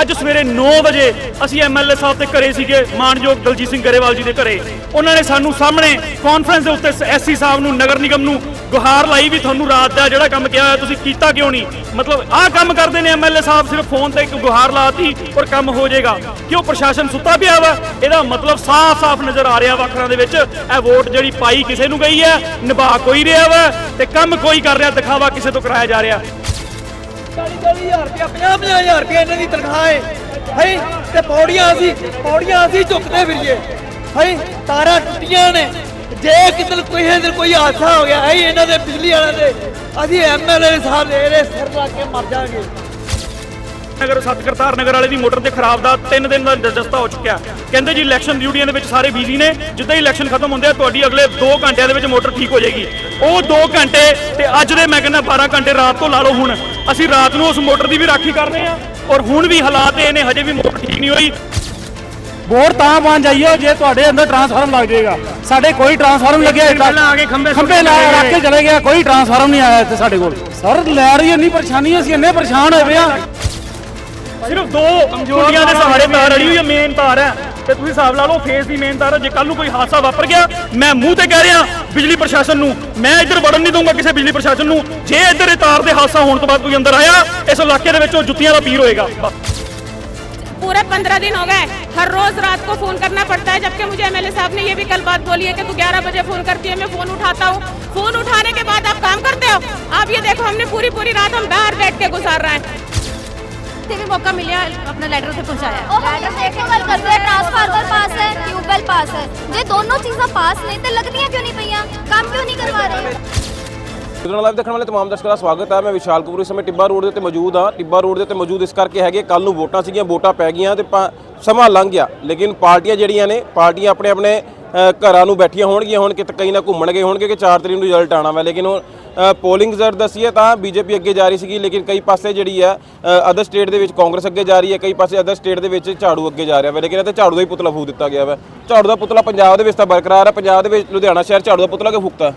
ਅੱਜ ਸਵੇਰੇ 9 ਵਜੇ ਅਸੀਂ ਐਮਐਲਏ ਸਾਹਿਬ ਦੇ ਘਰੇ ਸੀਗੇ, ਮਾਨਯੋਗ ਦਲਜੀਤ ਸਿੰਘ ਗਰੇਵਾਲ ਜੀ ਦੇ ਘਰੇ। ਉਹਨਾਂ ਨੇ ਸਾਨੂੰ ਸਾਹਮਣੇ ਕਾਨਫਰੰਸ ਦੇ ਉੱਤੇ ਐਸਸੀ ਸਾਹਿਬ ਨੂੰ, ਨਗਰ ਨਿਗਮ ਨੂੰ ਗੁਹਾਰ ਲਾਈ ਵੀ ਤੁਹਾਨੂੰ ਰਾਤ ਦਾ ਜਿਹੜਾ ਕੰਮ ਕਿਹਾ ਹੋਇਆ ਤੁਸੀਂ ਕੀਤਾ ਕਿਉਂ ਨਹੀਂ? ਮਤਲਬ ਆਹ ਕੰਮ ਕਰਦੇ ਨੇ ਐਮਐਲਏ ਸਾਹਿਬ, ਸਿਰਫ ਫੋਨ ਤੇ ਇੱਕ ਗੁਹਾਰ ਲਾਤੀ ਔਰ ਕੰਮ ਹੋ ਜਾਏਗਾ। ਕਿਉਂ ਪ੍ਰਸ਼ਾਸਨ ਸੁੱਤਾ ਪਿਆ ਵਾ? ਇਹਦਾ ਮਤਲਬ ਸਾਫ਼-ਸਾਫ਼ ਨਜ਼ਰ ਆ ਰਿਹਾ ਵਾ ਦੇ ਵਿੱਚ। ਇਹ ਵੋਟ ਜਿਹੜੀ ਪਾਈ ਕਿਸੇ ਨੂੰ ਗਈ ਹੈ, ਨਿਭਾ ਕੋਈ ਰਿਹਾ ਵਾ ਤੇ ਕੰਮ ਕੋਈ ਕਰ ਰਿਹਾ, ਦਿਖਾਵਾ ਕਿਸੇ ਤੋਂ ਕਰਾਇਆ ਜਾ ਰਿਹਾ। 40000 ਰੁਪਇਆ 50-50000 ਰੁਪਇਆ ਇਹਨਾਂ ਦੀ ਤਨਖਾਹ ਹੈ। ਹੈ ਤੇ ਪੌੜੀਆਂ ਅਸੀਂ ਪੌੜੀਆਂ ਅਸੀਂ ਝੁਕਦੇ ਫਿਰੀਏ। ਹੈ ਤਾਰਾਂ ਟੁੱਟੀਆਂ ਨੇ। ਜੇ ਕਿਤੇ ਕੋਈ ਦਿਨ ਕੋਈ ਹਾਦਸਾ ਹੋ ਗਿਆ ਹੈ ਇਹਨਾਂ ਦੇ ਬਿਜਲੀ ਵਾਲਿਆਂ ਦੇ, ਅਸੀਂ ਐਮਐਲਏ ਸਾਹਿਬ ਦੇ ਇਹਦੇ ਸਿਰ ਲਾ ਕੇ ਮਰ ਜਾਾਂਗੇ ਨਗਰ ਸਤਕਰਤਾਰ ਨਗਰ ਵਾਲੇ ਦੀ ਮੋਟਰ ਤੇ ਖਰਾਬ ਦਾ 3 ਦਿਨ ਦਾ ਦਸਤਾ ਹੋ ਚੁੱਕਿਆ ਕਹਿੰਦੇ ਜੀ ਇਲੈਕਸ਼ਨ ਡਿਊਟੀਆਂ ਦੇ ਵਿੱਚ ਸਾਰੇ ਬਿਜ਼ੀ ਨੇ। ਜਿੱਦਾਂ ਹੀ ਇਲੈਕਸ਼ਨ ਖਤਮ ਹੁੰਦੇ ਆ ਤੁਹਾਡੀ ਅਗਲੇ 2 ਘੰਟਿਆਂ ਦੇ ਵਿੱਚ ਮੋਟਰ ਠੀਕ ਹੋ ਜਾਏਗੀ। ਉਹ 2 ਘੰਟੇ ਤੇ ਅੱਜ ਦੇ ਮੈਂ ਕਹਿੰਦਾ 12 ਘੰਟੇ ਰਾਤ ਤੋਂ ਲਾ ਲਓ ਹੁਣ। ਅਸੀਂ ਰਾਤ ਨੂੰ ਉਸ ਮੋਟਰ ਦੀ ਵੀ ਰਾਖੀ ਕਰ ਰਹੇ ਆ ਔਰ ਹੁਣ ਵੀ ਹਾਲਾਤ ਇਹ ਨੇ ਹਜੇ ਵੀ ਮੋਟਰ ਠੀਕ ਨਹੀਂ ਹੋਈ। ਵੋਟ ਤਾਂ ਬਣ ਜਾਈਓ ਜੇ ਤੁਹਾਡੇ ਅੰਦਰ ਟਰਾਂਸਫਾਰਮ ਲੱਗ ਜਾਏਗਾ। ਸਾਡੇ ਕੋਈ ਟਰਾਂਸਫਾਰਮ ਲੱਗਿਆ ਇੱਥੇ। ਪਹਿਲਾਂ ਆ ਕੇ ਖੰਭੇ ਖੰਭੇ ਲਾ ਰੱਖ ਕੇ ਚਲੇ ਗਿਆ ਕੋਈ ਟਰਾਂਸਫਾਰਮ ਨਹੀਂ ਆਇਆ ਇੱਥੇ ਸਾਡੇ ਕੋਲ। ਸਰ ਲੈ ਰਹੀ ਇੰਨੀ ਪਰੇਸ਼ਾਨੀ ਅਸੀਂ ਇੰਨੇ ਪਰੇਸ਼ਾਨ ਹੋਏ ਆ ਸਿਰਫ ਦੋ ਕੁੰਡੀਆਂ ਦੇ ਸਹਾਰੇ ਤਾਰ ਅੜੀ ਹੋਈ ਹੈ ਮੇਨ ਤਾਰ ਹੈ ਤੇ ਤੁਸੀਂ ਹਿਸਾਬ ਲਾ ਲਓ ਫੇਸ ਦੀ ਮੇਨ ਤਾਰ ਹੈ ਜੇ ਕੱਲ ਨੂੰ ਕੋਈ ਹਾਦਸਾ ਵਾਪਰ ਗਿਆ ਮੈਂ ਮੂੰਹ ਤੇ ਕਹਿ ਰਿਹਾ ਬਿਜਲੀ ਪ੍ਰਸ਼ਾਸਨ ਨੂੰ ਮੈਂ ਇੱਧਰ ਵੜਨ ਨਹੀਂ ਦਊਂਗਾ ਕਿਸੇ ਬਿਜਲੀ ਪ੍ਰਸ਼ਾਸਨ ਨੂੰ ਜੇ ਇੱਧਰ ਇਹ ਤਾਰ ਦੇ ਹਾਦਸਾ ਹੋਣ ਤੋਂ ਬਾਅਦ ਕੋਈ ਅੰਦਰ ਆਇਆ ਇਸ ਇਲਾਕੇ ਦੇ ਵਿੱਚ ਉਹ ਜੁੱਤੀਆਂ ਦਾ ਪੀਰ ਹੋਏਗਾ पूरे पंद्रह दिन हो गए हर रोज रात को फोन करना पड़ता है जबकि मुझे एमएलए साहब ने ये भी कल बात बोली है कि तू 11 बजे फोन करती है मैं फोन उठाता हूँ फोन उठाने के बाद आप काम करते हो आप ये देखो हमने पूरी पूरी रात हम बाहर बैठ के गुजार रहे हैं ਤੇ ਵੀ ਮੌਕਾ ਮਿਲਿਆ ਆਪਣਾ ਲੈਟਰ ਉੱਥੇ ਪਹੁੰਚਾਇਆ ਉਹ हम एक ਗੱਲ ਕਰਦੇ ਆ ਟਰਾਂਸਫਾਰਮਰ ਪਾਸ ਹੈ ਟਿਊਬਵੈਲ ਪਾਸ ਹੈ ਜੇ ਦੋਨੋਂ ਚੀਜ਼ਾਂ ਪਾਸ ਨੇ ਤੇ ਲੱਗਦੀਆਂ ਕਿਉਂ ਨਹੀਂ ਪਈਆਂ ਕੰਮ ਕਿਉਂ ਨਹੀਂ ਕਰਵਾ ਰਹੇ ਲੁਧਿਆਣਾ ਲਾਈਵ ਦੇਖਣ ਵਾਲੇ ਤਮਾਮ ਦਰਸ਼ਕਾਂ ਦਾ ਸਵਾਗਤ ਹੈ ਮੈਂ ਵਿਸ਼ਾਲ ਕਪੂਰ ਇਸ ਸਮੇਂ ਟਿੱਬਾ ਰੋਡ ਦੇ ਉੱਤੇ ਮੌਜੂਦ ਹਾਂ ਟਿੱਬਾ ਰੋਡ ਦੇ ਉੱਤੇ ਮੌਜੂਦ ਇਸ ਕਰਕੇ ਹੈਗੇ ਕੱਲ ਨੂੰ ਵੋਟਾਂ ਸੀਗੀਆਂ ਵੋਟਾਂ ਪੈ ਗਈਆਂ ਤੇ ਪਾ- ਸਮਾਂ ਲੰਘ ਗਿਆ ਲੇਕਿਨ ਪਾਰਟੀਆਂ ਜਿਹੜੀਆਂ ਨੇ ਪਾਰਟੀਆਂ ਆਪਣੇ ਆਪਣੇ ਅ, ਘਰਾਂ ਨੂੰ ਬੈਠੀਆਂ ਹੋਣਗੀਆਂ ਹੁਣ ਕਿਤੇ ਕਈ ਨਾ ਘੁੰਮਣ ਗਏ ਹੋਣਗੇ ਕਿ 4 ਤਰੀਕ ਨੂੰ ਰਿਜ਼ਲਟ ਆਣਾ ਵਾ। ਲੇਕਿਨ ਉਹ ਪੋਲਿੰਗ ਜ਼ਰ ਦਸੀਏ ਤਾਂ ਬੀਜੇਪੀ ਅੱਗੇ ਜਾ ਰਹੀ ਸੀਗੀ, ਲੇਕਿਨ ਕਈ ਪਾਸੇ ਜਿਹੜੀ ਹੈ ਅਦਰ ਸਟੇਟ ਦੇ ਵਿੱਚ ਕਾਂਗਰਸ ਅੱਗੇ ਜਾ ਰਹੀ ਹੈ, ਕਈ ਪਾਸੇ ਅਦਰ ਸਟੇਟ ਦੇ ਵਿੱਚ ਝਾੜੂ ਅੱਗੇ ਜਾ ਰਿਹਾ ਵਾ। ਲੇਕਿਨ ਇਹ ਤਾਂ ਝਾੜੂ ਦਾ ਹੀ ਪੁਤਲਾ ਫੂਕ ਦਿੱਤਾ ਗਿਆ ਵਾ। ਝਾੜੂ ਦਾ ਪੁਤਲਾ ਪੰਜਾਬ ਦੇ ਵਿੱਚ ਤਾਂ ਬਰਕਰਾਰ ਹੈ ਪੰਜਾਬ ਦੇ ਵਿੱਚ ਲੁਧਿਆਣਾ ਸ਼ਹਿਰ ਝਾੜੂ ਦਾ ਪੁਤਲਾ ਕਿਉਂ ਫੂਕਤਾ?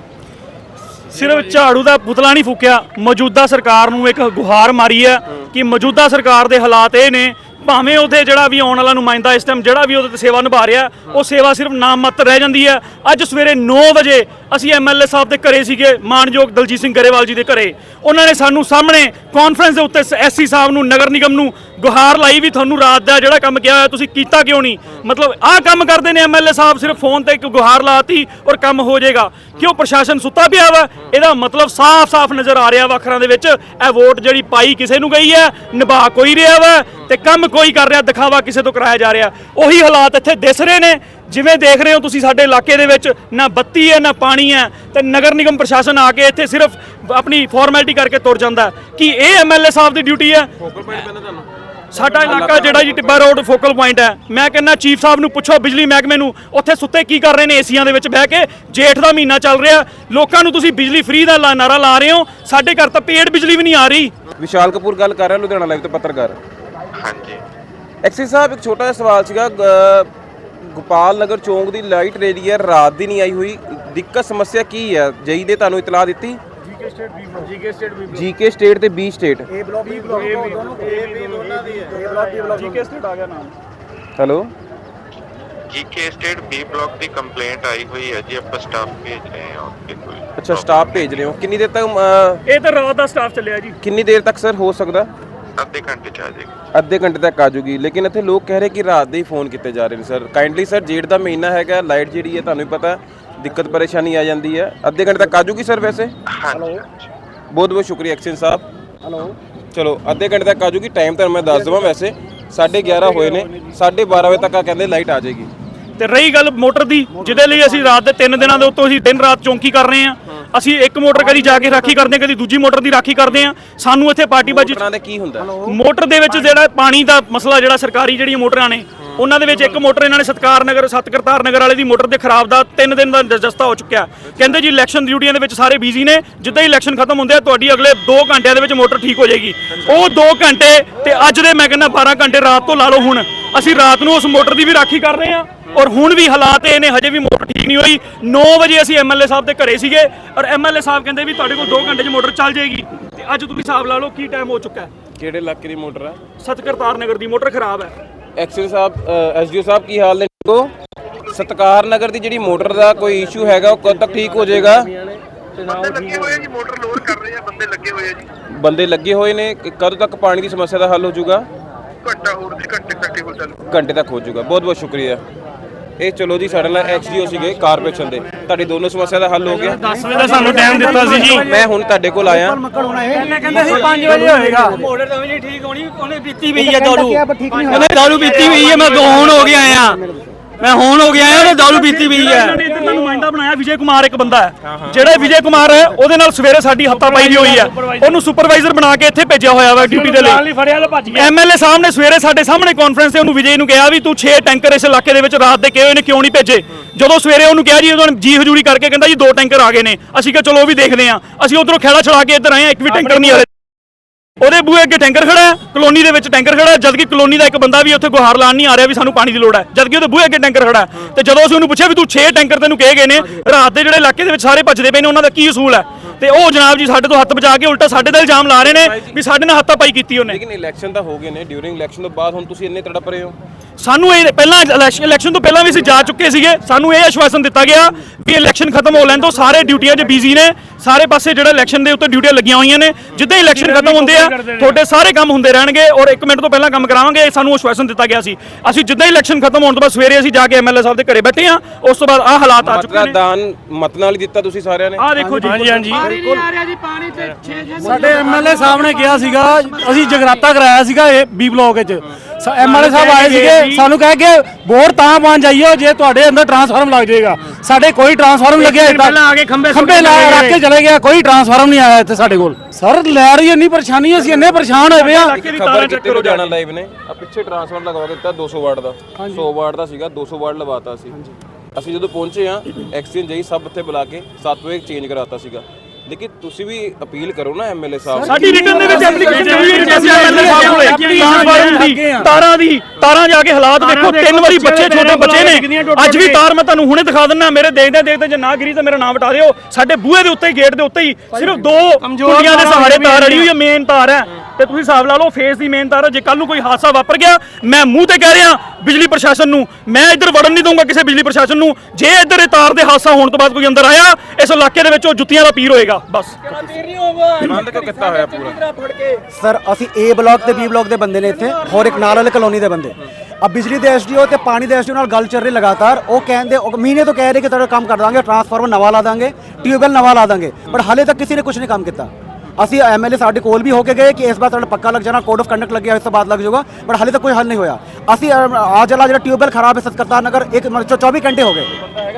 ਸਿਰਫ ਝਾੜੂ ਦਾ ਪੁਤਲਾ ਨਹੀਂ ਫੂਕਿਆ, ਮੌਜੂਦਾ ਸਰਕਾਰ ਨੂੰ ਇੱਕ ਗੁਹਾਰ ਮਾਰੀ ਹੈ ਕਿ ਮੌਜੂਦਾ ਸਰਕਾਰ ਦੇ ਹਾਲਾਤ ਇਹ ਨੇ ਭਾਵੇਂ ਉਹਦੇ ਜਿਹੜਾ ਵੀ ਆਉਣ ਵਾਲਾ ਨੁਮਾਇੰਦਾ ਇਸ ਟਾਈਮ ਜਿਹੜਾ ਵੀ ਉਹਦੇ ਤੇ ਸੇਵਾ ਨਿਭਾ ਰਿਹਾ, ਉਹ ਸੇਵਾ ਸਿਰਫ ਨਾਮ ਮਾਤਰ ਰਹਿ ਜਾਂਦੀ ਹੈ। ਅੱਜ ਸਵੇਰੇ 9 ਵਜੇ ਅਸੀਂ ਐਮਐਲਏ ਸਾਹਿਬ ਦੇ ਘਰੇ ਸੀਗੇ, ਮਾਨਯੋਗ ਦਲਜੀਤ ਸਿੰਘ ਗਰੇਵਾਲ ਜੀ ਦੇ ਘਰੇ। ਉਹਨਾਂ ਨੇ ਸਾਨੂੰ ਸਾਹਮਣੇ ਕਾਨਫਰੰਸ ਦੇ ਉੱਤੇ ਐਸਸੀ ਸਾਹਿਬ ਨੂੰ, ਨਗਰ ਨਿਗਮ ਨੂੰ ਗੁਹਾਰ ਲਾਈ ਵੀ ਤੁਹਾਨੂੰ ਰਾਤ ਦਾ ਜਿਹੜਾ ਕੰਮ ਕਿਹਾ ਹੋਇਆ, ਤੁਸੀਂ ਕੀਤਾ ਕਿਉਂ ਨਹੀਂ? ਮਤਲਬ ਆਹ ਕੰਮ ਕਰਦੇ ਨੇ ਐਮਐਲਏ ਸਾਹਿਬ, ਸਿਰਫ ਫੋਨ ਤੇ ਇੱਕ ਗੁਹਾਰ ਲਾਤੀ ਔਰ ਕੰਮ ਹੋ ਜਾਏਗਾ। ਕਿਉਂ ਪ੍ਰਸ਼ਾਸਨ ਸੁੱਤਾ ਪਿਆ ਵਾ? ਇਹਦਾ ਮਤਲਬ ਸਾਫ਼-ਸਾਫ਼ ਨਜ਼ਰ ਆ ਰਿਹਾ ਵਾ ਅੱਖਰਾਂ ਦੇ ਵਿੱਚ। ਇਹ ਵੋਟ ਜਿਹੜੀ ਪਾਈ ਕਿਸੇ ਨੂੰ ਗਈ ਹੈ, ਨਿਭਾ ਕੋਈ ਰਿਹਾ ਵਾ। ਤੇ ਕੰਮ ਕੋਈ ਕਰ ਰਿਹਾ ਦਿਖਾਵਾ ਕਿਸੇ ਤੋਂ ਕਰਾਇਆ ਜਾ ਰਿਹਾ। ਉਹੀ ਹਾਲਾਤ ਇੱਥੇ ਦਿਸ ਰਹੇ ਨੇ। ਜਿਵੇਂ ਦੇਖ ਰਹੇ ਹੋ ਤੁਸੀਂ ਸਾਡੇ ਇਲਾਕੇ ਦੇ ਵਿੱਚ ਨਾ ਬੱਤੀ ਹੈ ਨਾ ਪਾਣੀ ਹੈ ਤੇ ਨਗਰ ਨਿਗਮ ਪ੍ਰਸ਼ਾਸਨ ਆ ਕੇ ਇੱਥੇ ਸਿਰਫ ਆਪਣੀ ਫਾਰਮੈਲਿਟੀ ਕਰਕੇ ਤੁਰ ਜਾਂਦਾ। ਕੀ ਇਹ ਐਮਐਲਏ ਸਾਹਿਬ ਦੀ ਡਿਊਟੀ ਹੈ? ਸਾਡਾ ਇਲਾਕਾ ਜਿਹੜਾ ਜੀ ਟਿੱਬਾ ਰੋਡ ਫੋਕਲ ਪੁਆਇੰਟ ਹੈ। ਮੈਂ ਕਹਿੰਦਾ ਚੀਫ ਸਾਹਿਬ ਨੂੰ ਪੁੱਛੋ ਬਿਜਲੀ ਮਹਿਕਮੇ ਨੂੰ ਉੱਥੇ ਸੁੱਤੇ ਕੀ ਕਰ ਰਹੇ ਨੇ ਏਸੀਆਂ ਦੇ ਵਿੱਚ ਬਹਿ ਕੇ? ਜੇਠ ਦਾ ਮਹੀਨਾ ਚੱਲ ਰਿਹਾ। ਲੋਕਾਂ ਨੂੰ ਤੁਸੀਂ ਬਿਜਲੀ ਫ੍ਰੀ ਦਾ ਨਾਰਾ ਲਾ ਰਹੇ ਹੋ। ਸਾਡੇ ਘਰ ਤਾਂ ਪੇੜ ਬਿਜਲੀ ਵੀ ਨਹੀਂ ਆ ਰਹੀ। ਵਿਸ਼ਾਲ ਕਪੂਰ ਗੱਲ ਕਰ ਰਿਹਾ ਲੁਧਿਆਣਾ ਲਾਈਵ ਤੋਂ ਪੱਤਰਕਾਰ। ਹਾਂਜੀ। ਐਕਸੀ ਸਾਹਿਬ ਇੱਕ ਛੋਟਾ ਜਿਹਾ ਸਵਾਲ ਸੀਗਾ ਗ- ਗੋਪਾਲ ਨਗਰ ਚੌਂਕ ਦੀ ਲਾਈਟ ਰੇਡੀ ਹੈ ਰਾਤ ਦੀ ਨਹੀਂ ਆਈ ਹੋਈ। ਦਿੱਕਤ ਸਮੱਸਿਆ ਕੀ ਹੈ? ਜਈ ਨੇ ਤੁਹਾਨੂੰ ਇਤਲਾਹ ਦਿੱਤੀ? GK state B GK state B GK state ਤੇ B state hello GK state B block ਦੀ ਕੰਪਲੇਂਟ ਆਈ ਹੋਈ ਹੈ ਜੀ ਆਪਾਂ ਸਟਾਫ ਭੇਜ ਰਹੇ ਹਾਂ ਉੱਥੇ ਕੋਈ ਅੱਛਾ ਸਟਾਫ ਭੇਜ ਰਹੇ ਹੋ। ਕਿੰਨੀ ਦੇਰ ਤੱਕ ਅ, ਇਹ ਤਾਂ ਰਾਤ ਦਾ ਸਟਾਫ ਚੱਲਿਆ ਜੀ। ਕਿੰਨੀ ਦੇਰ ਤੱਕ ਸਰ ਹੋ ਸਕਦਾ? ਅੱਧੇ ਘੰਟੇ ਚ ਆ ਜਾਏਗਾ। ਅੱਧੇ ਘੰਟੇ ਤੱਕ ਆ ਜੂਗੀ। ਲੇਕਿਨ ਇੱਥੇ ਲੋਕ ਕਹਿ ਰਹੇ ਕਿ ਰਾਤ ਦੇ ਹੀ ਫੋਨ ਕੀਤੇ ਜਾ ਰਹੇ ਨੇ ਸਰ ਕਾਈਂਡਲੀ ਸਰ ਜੇਠ ਦਾ ਮਹੀਨਾ ਹੈਗਾ ਲਾਈਟ ਜਿਹੜੀ ਹੈ ਤੁਹਾਨੂੰ ਵੀ ਪਤਾ ਹੈ, ਦਿੱਕਤ ਪਰੇਸ਼ਾਨੀ ਆ ਜਾਂਦੀ ਹੈ। ਅੱਧੇ ਘੰਟੇ ਤੱਕ ਆ ਜੂਗੀ ਸਰ ਵੈਸੇ? ਹਾਂਜੀ ਬਹੁਤ ਬਹੁਤ ਸ਼ੁਕਰੀਆ ਐਕਸ਼ਨ ਸਾਹਿਬ। ਹਲੋ ਚਲੋ ਅੱਧੇ ਘੰਟੇ ਤੱਕ ਆ ਜੂਗੀ ਟਾਈਮ ਤਾਂ ਮੈਂ ਦੱਸ ਦਵਾਂ ਵੈਸੇ। 11:30 ਹੋਏ ਨੇ 12:30 ਵਜੇ ਤੱਕ ਆ ਕਹਿੰਦੇ ਲਾਈਟ ਆ ਜਾਏਗੀ। ਤੇ ਰਹੀ ਗੱਲ ਮੋਟਰ ਦੀ ਜਿਹਦੇ ਲਈ ਅਸੀਂ ਰਾਤ ਦੇ 3 ਦਿਨਾਂ ਦੇ ਉੱਤੋਂ ਅਸੀਂ ਦਿਨ ਰਾਤ ਚੌਂਕੀ ਕਰ ਰਹੇ ਹਾਂ। ਅਸੀਂ ਇੱਕ ਮੋਟਰ ਕਦੀ ਜਾ ਕੇ ਰਾਖੀ ਕਰਦੇ ਹਾਂ ਕਦੀ ਦੂਜੀ ਮੋਟਰ ਦੀ ਰਾਖੀ ਕਰਦੇ ਹਾਂ। ਸਾਨੂੰ ਇੱਥੇ ਪਾਰਟੀ ਬਾਜੀ ਮੋਟਰਾਂ ਦਾ ਕੀ ਹੁੰਦਾ? ਮੋਟਰ ਦੇ ਵਿੱਚ ਜਿਹੜਾ ਪਾਣੀ ਦਾ ਮਸਲਾ ਜਿਹੜਾ ਸਰਕਾਰੀ ਜਿਹੜੀਆਂ ਮੋਟਰਾਂ ਨੇ ਉਹਨਾਂ ਦੇ ਵਿੱਚ ਇੱਕ ਮੋਟਰ ਇਹਨਾਂ ਨੇ ਸਤਕਾਰ ਨਗਰ ਸਤਕਰਤਾਰ ਨਗਰ ਵਾਲੇ ਦੀ ਮੋਟਰ ਦੇ ਖਰਾਬ ਦਾ 3 ਦਿਨ ਦਾ ਦਸਤਾ ਹੋ ਚੁੱਕਿਆ ਕਹਿੰਦੇ ਜੀ ਇਲੈਕਸ਼ਨ ਡਿਊਟੀਆਂ ਦੇ ਵਿੱਚ ਸਾਰੇ ਬਿਜ਼ੀ ਨੇ। ਜਿੱਦਾਂ ਹੀ ਇਲੈਕਸ਼ਨ ਖਤਮ ਹੁੰਦੇ ਆ ਤੁਹਾਡੀ ਅਗਲੇ 2 ਘੰਟਿਆਂ ਦੇ ਵਿੱਚ ਮੋਟਰ ਠੀਕ ਹੋ ਜਾਏਗੀ। ਉਹ 2 ਘੰਟੇ ਤੇ ਅੱਜ ਦੇ ਮੈਂ ਕਹਿੰਦਾ 12 ਘੰਟੇ ਰਾਤ ਤੋਂ ਲਾ ਲਓ ਹੁਣ। ਅਸੀਂ ਰਾਤ ਨੂੰ ਉਸ ਮੋਟਰ ਦੀ ਵੀ ਰਾਖੀ ਕਰ ਰਹੇ ਹਾਂ ਔਰ ਹੁਣ ਵੀ ਹਾਲਾਤ ਇਹ ਨੇ ਹਜੇ ਵੀ ਮੋਟਰ ਠੀਕ ਨਹੀਂ ਹੋਈ। 9 ਵਜੇ ਅਸੀਂ ਐਮਐਲਏ ਸਾਹਿਬ ਦੇ ਘਰੇ ਸੀਗੇ ਔਰ ਐਮਐਲਏ ਸਾਹਿਬ ਕਹਿੰਦੇ ਵੀ ਤੁਹਾਡੇ ਕੋਲ 2 ਘੰਟੇ 'ਚ ਮੋਟਰ ਚੱਲ ਜਾਏਗੀ। ਤੇ ਅੱਜ ਤੁਸੀਂ ਹਿਸਾਬ ਲਾ ਲਓ ਕੀ ਟਾਈਮ ਹੋ ਚੁੱਕਾ ਹੈ। ਕਿਹੜੇ ਇਲਾਕੇ ਦੀ ਮੋਟਰ ਹੈ ਸਤਕਰਤਾਰ ਨਗਰ ਦੀ ਮੋਟਰ ਖਰਾਬ ਹੈ। ਐਕਸਲ ਸਾਹਿਬ ਐਸਡੀਓ ਸਾਹਿਬ ਕੀ ਹਾਲ ਨੇ? ਕੋ ਸਤਕਾਰ ਨਗਰ ਦੀ ਜਿਹੜੀ ਮੋਟਰ ਦਾ ਕੋਈ ਇਸ਼ੂ ਹੈਗਾ ਉਹ ਕਦ ਤੱਕ ਠੀਕ ਹੋ ਜਾਏਗਾ? ਬੰਦੇ ਲੱਗੇ ਹੋਏ ਆ ਜੀ ਮੋਟਰ ਲੋਡ ਕਰ ਰਹੇ ਆ ਬੰਦੇ ਲੱਗੇ ਹੋਏ ਆ ਜੀ। ਬੰਦੇ ਲੱਗੇ ਹੋਏ ਨੇ ਕਿ ਕਦੋਂ ਤੱਕ ਪਾਣੀ ਦੀ ਸਮੱਸਿਆ ਦਾ ਹੱਲ ਹੋ ਜਾਊਗਾ? ਘੰਟਾ ਹੋਰ ਜੀ ਘੰਟੇ ਤੱਕ ਹੋ ਚੱਲ ਘੰਟੇ ਤੱਕ ਹੋ ਜਾਊਗਾ। ਬਹੁਤ ਬਹੁਤ ਸ਼ੁਕਰੀਆ। ਇਹ ਚਲੋ ਜੀ ਸਾਡੇ ਨਾਲ ਐਕਸਡੀਓ ਸੀਗੇ ਕਾਰਪੋਰੇਸ਼ਨ ਦੇ। ਤੁਹਾਡੀ ਦੋਨੋਂ ਸਮੱਸਿਆ ਦਾ ਹੱਲ ਹੋ ਗਿਆ। 10 ਵਜੇ ਦਾ ਸਾਨੂੰ ਟਾਈਮ ਦਿੱਤਾ ਸੀ ਜੀ। ਮੈਂ ਹੁਣ ਤੁਹਾਡੇ ਕੋਲ ਆਇਆ। ਕਹਿੰਦੇ ਸੀ 5 ਵਜੇ ਹੋਏਗਾ। ਮੋਟਰ ਤਾਂ ਜੀ ਠੀਕ ਹੋਣੀ ਉਹਨੇ ਪੀਤੀ ਪਈ ਹੈ ਦਾਰੂ। ਉਹਨੇ ਦਾਰੂ ਪੀਤੀ ਪਈ ਹੈ ਮੈਂ ਹੁਣ ਹੋ ਗਿਆ ਆ ਮੈਂ ਹੁਣ ਹੋ ਗਿਆ ਆ ਉਹਨੇ ਦਾਰੂ ਪੀਤੀ ਪਈ ਇੱਧਰ ਦਾ ਨੁਮਾਇੰਦਾ ਬਣਾਇਆ ਵਿਜੇ ਕੁਮਾਰ ਇੱਕ ਬੰਦਾ ਹੈ। ਜਿਹੜਾ ਵਿਜੇ ਕੁਮਾਰ ਹੈ ਉਹਦੇ ਨਾਲ ਸਵੇਰੇ ਸਾਡੀ ਹੱਤਾ ਪਾਈ ਦੀ ਹੋਈ ਹੈ ਉਹਨੂੰ ਸੁਪਰਵਾਈਜ਼ਰ ਬਣਾ ਕੇ ਇੱਥੇ ਭੇਜਿਆ ਹੋਇਆ ਵਾ ਡਿਊਟੀ ਦੇ ਲਈ। ਫੜਿਆ ਤਾਂ ਭੱਜ ਐਮਐਲਏ ਸਾਹਿਬ ਨੇ ਸਵੇਰੇ ਸਾਡੇ ਸਾਹਮਣੇ ਕਾਨਫਰੰਸ ਤੇ ਉਹਨੂੰ ਵਿਜੇ ਨੂੰ ਕਿਹਾ ਵੀ ਤੂੰ 6 ਟੈਂਕਰ ਇਸ ਇਲਾਕੇ ਦੇ ਵਿੱਚ ਰਾਤ ਦੇ ਕਿਹੋ ਨੇ ਕਿਉਂ ਨਹੀਂ ਭੇਜੇ? ਜਦੋਂ ਸਵੇਰੇ ਉਹਨੂੰ ਕਿਹਾ ਜੀ ਉਹਨਾਂ ਨੇ ਜੀ ਹਜ਼ੂਰੀ ਕਰਕੇ ਕਹਿੰਦਾ ਜੀ ਦੋ ਟੈਂਕਰ ਆ ਗਏ ਨੇ। ਅਸੀਂ ਕਿਹਾ ਚਲੋ ਉਹ ਵੀ ਦੇਖਦੇ ਹਾਂ। ਅਸੀਂ ਉਧਰੋਂ ਖੇੜਾ ਛੜਾ ਕੇ ਇੱਧਰ ਆਏ ਹਾਂ ਇੱਕ ਵੀ ਟੈਂਕਰ ਨਹੀਂ ਆ ਰਿਹਾ। ਉਹਦੇ ਬੂਹੇ ਅੱਗੇ ਟੈਂਕਰ ਖੜਾ ਹੈ, ਕਲੋਨੀ ਦੇ ਵਿੱਚ ਟੈਂਕਰ ਖੜਾ ਹੈ, ਜਦਕਿ ਕਲੋਨੀ ਦਾ ਇੱਕ ਬੰਦਾ ਵੀ ਉੱਥੇ ਗੁਹਾਰ ਲਾਣ ਨਹੀਂ ਆ ਰਿਹਾ ਵੀ ਸਾਨੂੰ ਪਾਣੀ ਦੀ ਲੋੜ ਹੈ। ਜਦਕਿ ਉਹਦੇ ਬੂਹੇ ਅੱਗੇ ਟੈਂਕਰ ਖੜਾ ਹੈ, ਤੇ ਜਦੋਂ ਅਸੀਂ ਉਹਨੂੰ ਪੁੱਛਿਆ ਵੀ ਤੂੰ 6 ਟੈਂਕਰ ਤੈਨੂੰ ਕਹੇ ਗਏ ਨੇ, ਰਾਤ ਦੇ ਜਿਹੜੇ ਇਲਾਕੇ ਦੇ ਵਿੱਚ ਸਾਰੇ ਭੱਜਦੇ ਪਏ ਨੇ, ਉਹਨਾਂ ਦਾ ਕੀ ਅਸੂਲ ਹੈ? ਤੇ ਉਹ ਜਨਾਬ ਜੀ ਸਾਡੇ ਤੋਂ ਹੱਥ ਬਚਾ ਕੇ ਉਲਟਾ ਸਾਡੇ ਤੇ ਇਲਜ਼ਾਮ ਲਾ ਰਹੇ ਨੇ ਵੀ ਸਾਡੇ ਨਾਲ ਹੱਥਾਪਾਈ ਕੀਤੀ ਉਹਨੇ। ਲੇਕਿਨ ਇਲੈਕਸ਼ਨ ਤਾਂ ਹੋ ਗਏ ਨੇ ਡਿਊਰਿੰਗ ਇਲੈਕਸ਼ਨ ਤੋਂ ਬਾਅਦ ਹੁਣ ਤੁਸੀਂ ਇੰਨੇ ਤੜਪ ਰਹੇ ਹੋ। ਸਾਨੂੰ ਇਹ ਪਹਿਲਾਂ ਇਲੈਕਸ਼ਨ ਤੋਂ ਪਹਿਲਾਂ ਵੀ ਅਸੀਂ ਜਾ ਚੁੱਕੇ ਸੀਗੇ। ਸਾਨੂੰ ਇਹ ਆਸ਼ਵਾਸਨ ਦਿੱਤਾ ਗਿਆ ਵੀ ਇਲੈਕਸ਼ਨ ਖਤਮ ਹੋ ਲੈਣ ਤੋਂ ਸਾਰੇ ਡਿਊਟੀਆਂ 'ਚ ਬਿਜ਼ੀ ਨੇ। ਸਾਰੇ ਪਾਸੇ ਜਿਹੜਾ ਇਲੈਕਸ਼ਨ ਦੇ ਉੱਤੇ ਡਿਊਟੀਆਂ ਲੱਗੀਆਂ ਹੋਈਆਂ ਨੇ। ਜਿੱਦਾਂ ਹੀ ਇਲੈਕਸ਼ਨ ਖਤਮ ਹੁੰਦੇ ਆ ਤੁਹਾਡੇ ਸਾਰੇ ਕੰਮ ਹੁੰਦੇ ਰਹਿਣਗੇ ਔਰ 1 ਮਿੰਟ ਤੋਂ ਪਹਿਲਾਂ ਕੰਮ ਕਰਾਵਾਂਗੇ ਇਹ ਸਾਨੂੰ ਆਸ਼ਵਾਸਨ ਦਿੱਤਾ ਗਿਆ ਸੀ। ਅਸੀਂ ਜਿੱਦਾਂ ਇਲੈਕਸ਼ਨ ਖਤਮ ਹੋਣ ਤੋਂ ਬਾਅਦ ਸਵੇਰੇ ਅਸੀਂ ਜਾ ਕੇ ਐਮਐਲਏ ਸਾਹਿਬ ਦੇ ਘਰੇ ਬੈਠੇ ਆ। ਉਸ ਤੋਂ ਬਾਅਦ ਆ ਹਾਲਾਤ ਆ ਚੁੱਕੇ ਦਾ ਨੇ। ਦਾਨ ਮਤ ਨਾਲ ਹੀ ਦਿੱਤਾ ਤੁਸੀਂ ਸਾਰਿਆਂ ਨੇ। ਆ ਦੇਖੋ ਜੀ। ਹਾਂਜੀ ਹਾਂਜੀ। ਸਾਡੇ ਐਮਐਲਏ ਸਾਹਿਬ ਨੇ ਕਿਹਾ ਸੀਗਾ ਅਸੀਂ ਜਗਰਾਤਾ ਕਰਾਇਆ ਸੀਗਾ ਇਹ ਬੀ ਬਲੋਕ ਵਿੱਚ। ਐਮਐਲਏ ਸਾਹਿਬ ਆਏ ਸੀਗੇ ਸਾਨੂੰ ਕਹਿ ਕੇ ਵੋਟ ਤਾਂ ਪਾਉਣ ਜਾਈਓ ਜੇ ਤੁਹਾਡੇ ਅੰਦਰ ਟਰਾਂਸਫਾਰਮ ਲੱਗ ਜਾਏਗਾ। ਸਾਡੇ ਕੋਈ ਟਰਾਂਸਫਾਰਮ ਲੱਗਿਆ ਇੱਥੇ ਪਹਿਲਾਂ ਆ ਕੇ ਖੰਬੇ ਖੰਬੇ ਲਾ ਰੱਖ ਕੇ ਚਲੇ ਗਿਆ ਕੋਈ ਟਰਾਂਸਫਾਰਮ ਨਹੀਂ ਆਇਆ ਇੱਥੇ ਸਾਡੇ ਕੋਲ। ਸਰ ਲੈ ਰਹੀ ਇੰਨੀ ਪਰੇਸ਼ਾਨੀ ਅਸੀਂ ਇੰਨੇ ਪਰੇਸ਼ਾਨ ਹੋਏ ਆ ਖਬਰ ਕਿਤੇ ਨੂੰ ਜਾਣਾ ਲਾਈਵ ਨੇ। ਆ ਪਿੱਛੇ ਟਰਾਂਸਫਰ ਲਗਵਾ ਦਿੱਤਾ 200 ਵਾਟ ਦਾ। 100 ਵਾਟ ਦਾ ਸੀਗਾ 200 ਵਾਟ ਲਵਾਤਾ ਸੀ ਅਸੀਂ ਜਦੋਂ ਪਹੁੰਚੇ ਆ ਐਕਸਚੇਂਜ ਜਈ ਸਭ ਉੱਥੇ ਬੁਲਾ ਕੇ 7 ਵਜੇ ਚੇਂਜ ਕਰਾਤਾ ਸੀਗਾ। ਲੇਕਿਨ ਤੁਸੀਂ ਵੀ ਅਪੀਲ ਕਰੋ ਨਾ ਐਮਐਲਏ ਸਾਹਿਬ। ਸਾਡੀ ਰਿਟਰਨ ਦੇ ਵਿੱਚ ਐਪਲੀਕੇਸ਼ਨ ਹੋਈ ਹੈ ਜਿਵੇਂ ਐਮਐਲਏ ਸਾਹਿਬ ਕੋਲੇ ਟ੍ਰਾਂਸਫਾਰਮਰ ਦੀ ਤਾਰਾਂ ਦੀ ਤਾਰਾਂ ਜਾ ਕੇ ਹਾਲਾਤ ਦੇਖੋ ਤਿੰਨ ਵਾਰੀ ਬੱਚੇ ਛੋਟੇ ਬੱਚੇ ਨੇ। ਅੱਜ ਵੀ ਤਾਰ ਮੈਂ ਤੁਹਾਨੂੰ ਹੁਣੇ ਦਿਖਾ ਦਿੰਦਾ ਮੇਰੇ ਦੇਖਦੇ ਦੇਖਦੇ ਜੇ ਨਾ ਗਿਰੀ ਤਾਂ ਮੇਰਾ ਨਾਮ ਵਟਾ ਦਿਓ ਸਾਡੇ ਬੂਹੇ ਦੇ ਉੱਤੇ ਹੀ ਗੇਟ ਦੇ ਉੱਤੇ ਹੀ ਸਿਰਫ ਦੋ ਕੁੰਡੀਆਂ ਦੇ ਸਹਾਰੇ ਤਾਰ ਅੜੀ ਹੋਈ ਹੈ ਮੇਨ ਤਾਰ ਹੈ। ਤੇ ਤੁਸੀਂ ਹਿਸਾਬ ਲਾ ਲਓ ਫੇਸ ਦੀ ਮੇਨ ਤਾਰ ਹੈ ਜੇ ਕੱਲ ਨੂੰ ਕੋਈ ਹਾਦਸਾ ਵਾਪਰ ਗਿਆ ਮੈਂ ਮੂੰਹ ਤੇ ਕਹਿ ਰਿਹਾ ਬਿਜਲੀ ਪ੍ਰਸ਼ਾਸਨ ਨੂੰ। ਮੈਂ ਇੱਧਰ ਵੜਨ ਨਹੀਂ ਦਊਂਗਾ ਕਿਸੇ ਬਿਜਲੀ ਪ੍ਰਸ਼ਾਸਨ ਨੂੰ। ਜੇ ਇੱਧਰ ਇਹ ਤਾਰ ਦੇ ਹਾਦਸਾ ਹੋਣ ਤੋਂ ਬਾਅਦ ਕੋਈ ਅੰਦਰ ਆਇਆ ਇਸ ਇਲਾਕੇ ਦੇ ਵਿੱਚ ਉਹ ਜੁੱਤੀਆਂ ਦਾ ਪੀਰ ਹੋਏਗਾ ਬਸ। ਬੰਦ ਕਿਉਂ ਕੀਤਾ ਹੋਇਆ ਪੂਰਾ? ਸਰ ਅਸੀਂ ਏ ਬਲਾਕ ਤੇ ਬੀ ਬਲਾਕ ਦੇ ਬੰਦੇ ਨੇ ਇੱਥੇ ਹੋਰ ਇੱਕ ਨਾਲ ਵਾਲੇ ਕਲੋਨੀ ਦੇ ਬੰਦੇ। ਅਬ ਬਿਜਲੀ ਦੇ ਐਸਡੀਓ ਤੇ ਪਾਣੀ ਦੇ ਐਸਡੀਓ ਨਾਲ ਗੱਲ ਚੱਲ ਰਹੀ ਲਗਾਤਾਰ। ਉਹ ਕਹਿੰਦੇ ਉਹ ਮਹੀਨੇ ਤੋਂ ਕਹਿ ਰਹੇ ਕਿ ਤੁਹਾਡਾ ਕੰਮ ਕਰ ਦਾਂਗੇ ਟਰਾਂਸਫਾਰਮਰ ਨਵਾਂ ਲਾ ਦਾਂਗੇ ਟਿਊਬਵੈਲ ਨਵਾਂ ਲਾ ਦਾਂਗੇ। ਪਰ ਹਾਲੇ ਤੱਕ ਕਿਸੇ ਨੇ ਕੁਝ ਨਹੀਂ ਕੰਮ ਕੀਤਾ। ਅਸੀਂ ਐਮਐਲਏ ਸਾਡੇ ਕੋਲ ਵੀ ਹੋ ਕੇ ਗਏ ਕਿ ਇਸ ਵਾਰ ਤੁਹਾਡਾ ਪੱਕਾ ਲੱਗ ਜਾਣਾ ਕੋਡ ਆਫ ਕੰਡਕਟ ਲੱਗਿਆ ਇਸ ਤੋਂ ਬਾਅਦ ਲੱਗ ਜਾਊਗਾ ਪਰ ਹਾਲੇ ਤੱਕ ਕੋਈ ਹੱਲ ਨਹੀਂ ਹੋਇਆ। ਅਸੀਂ ਆਜ ਵਾਲਾ ਜਿਹੜਾ ਟਿਊਬਵੈਲ ਖਰਾਬ ਹੈ ਸਤਕਰਤਾ ਨਗਰ ਇੱਕ ਮਤਲਬ 24 ਘੰਟੇ ਹੋ ਗਏ।